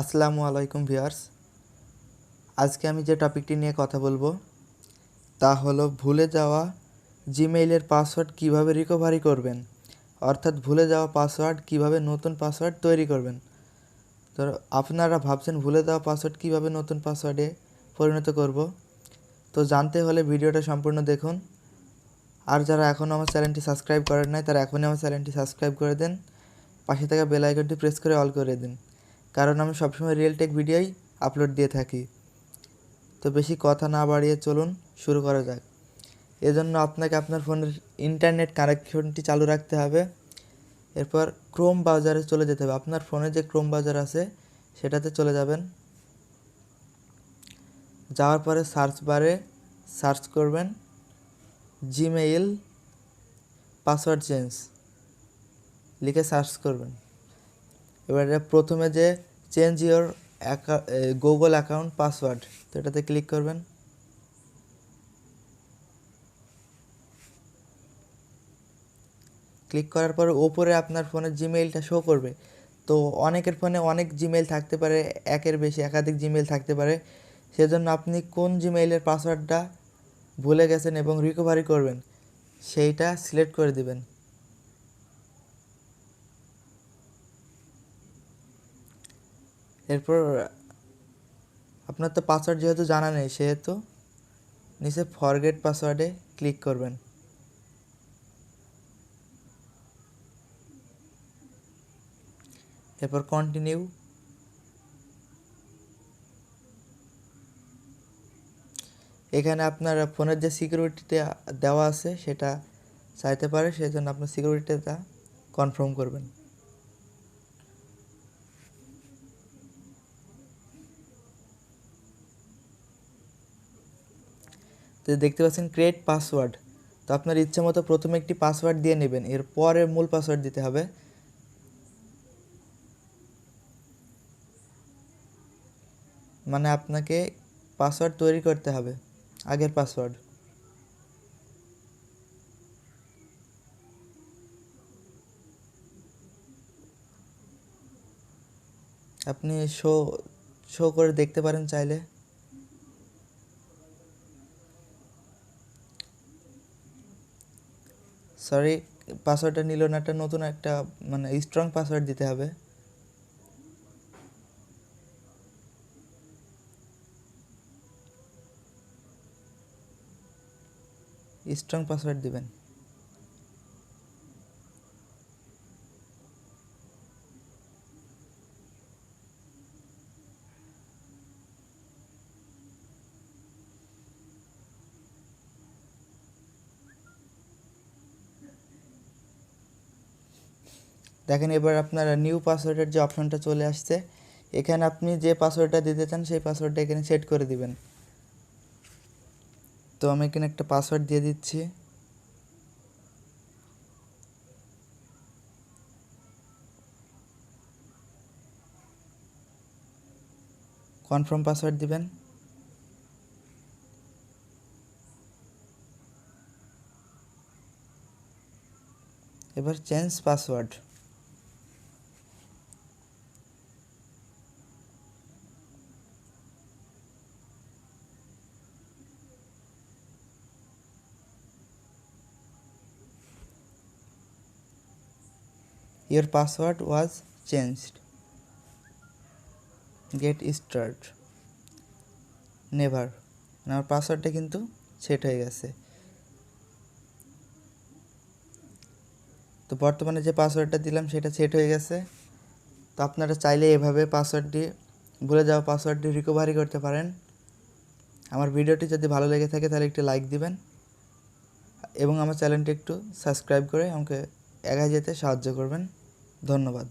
আসসালামু আলাইকুম ভিউয়ার্স। আজকে আমি যে টপিকটি নিয়ে কথা বলব, তা হলো ভুলে যাওয়া জিমেইলের পাসওয়ার্ড কীভাবে রিকভারি করবেন, অর্থাৎ ভুলে যাওয়া পাসওয়ার্ড কীভাবে নতুন পাসওয়ার্ড তৈরি করবেন। তো আপনারা ভাবছেন ভুলে যাওয়া পাসওয়ার্ড কীভাবে নতুন পাসওয়ার্ডে পরিণত করব? তো জানতে হলে ভিডিওটা সম্পূর্ণ দেখুন। আর যারা এখনও আমার চ্যানেলটি সাবস্ক্রাইব করেন নাই, তারা এখনই আমার চ্যানেলটি সাবস্ক্রাইব করে দেন। পাশে থাকা বেল আইকনটি প্রেস করে অল করে দিন। কারণ আমি সবসময় রিয়েল টেক ভিডিওই আপলোড দিয়ে থাকি। তো বেশি কথা না বাড়িয়ে চলুন, শুরু করা যাক। এজন্য আপনাকে আপনার ফোনের ইন্টারনেট কানেকশনটি চালু রাখতে হবে। এরপর ক্রোম ব্রাউজারে চলে যেতে হবে। আপনার ফোনে যে ক্রোম ব্রাউজার আছে, সেটাতে চলে যাবেন। যাওয়ার পরে সার্চ বারে সার্চ করবেন জিমেইল পাসওয়ার্ড চেঞ্জ লিখে সার্চ করবেন। এবারে প্রথমে যে change your Google account password. তো এটাতে ক্লিক করবেন। ক্লিক করার পর ওপরে আপনার ফোনের জিমেইলটা শো করবে। তো অনেকের ফোনে অনেক জিমেইল থাকতে পারে, একের বেশি একাধিক জিমেইল থাকতে পারে। সেজন্য আপনি কোন জিমেইলের পাসওয়ার্ডটা ভুলে গেছেন এবং রিকভারি করবেন, সেইটা সিলেক্ট করে দিবেন। এরপর, আপনার তো পাসওয়ার্ড যেহেতু জানা নেই, সেহেতু নিচে ফরগেট পাসওয়ার্ডে ক্লিক করবেন। এরপর কন্টিনিউ এখানে আপনার ফোনের যে সিকিউরিটিতে দেওয়া আছে, সেটা চাইতে পারে সেই জন্য আপনার সিকিউরিটিটা কনফার্ম করবেন। তো দেখতে পাচ্ছেন ক্রিয়েট পাসওয়ার্ড তো আপনার ইচ্ছে মতো প্রথমে একটি পাসওয়ার্ড দিয়ে নেবেন, এর এরপরে মূল পাসওয়ার্ড দিতে হবে। মানে আপনাকে পাসওয়ার্ড তৈরি করতে হবে, আগের পাসওয়ার্ড আপনি শো শো করে দেখতে পারেন চাইলে। সরি পাসওয়ার্ডটা নিল না, একটা নতুন একটা মানে স্ট্রং পাসওয়ার্ড দিতে হবে। স্ট্রং পাসওয়ার্ড দিবেন। দেখেন এবার আপনার নিউ পাসওয়ার্ডের যে অপশনটা চলে আসছে, এখানে আপনি যে পাসওয়ার্ডটা দিতে চান, সেই পাসওয়ার্ডটা এখানে সেট করে দিবেন। তো আমি এখানে একটা পাসওয়ার্ড দিয়ে দিচ্ছি। কনফার্ম পাসওয়ার্ড দিবেন। এবার change password your password was changed. Get start never আমার পাসওয়ার্ডটা কিন্তু সেট হয়ে গেছে। তো বর্তমানে যে পাসওয়ার্ডটা দিলাম সেটা সেট হয়ে গেছে। তো আপনারা চাইলে এভাবে পাসওয়ার্ডটি ভুলে যাওয়া পাসওয়ার্ডটি রিকভারি করতে পারেন। আমার ভিডিওটি যদি ভালো লেগে থাকে তাহলে একটি লাইক দিবেন। এবং আমার চ্যানেলটি একটু সাবস্ক্রাইব করে আমাকে এগিয়ে যেতে সাহায্য করবেন। ধন্যবাদ।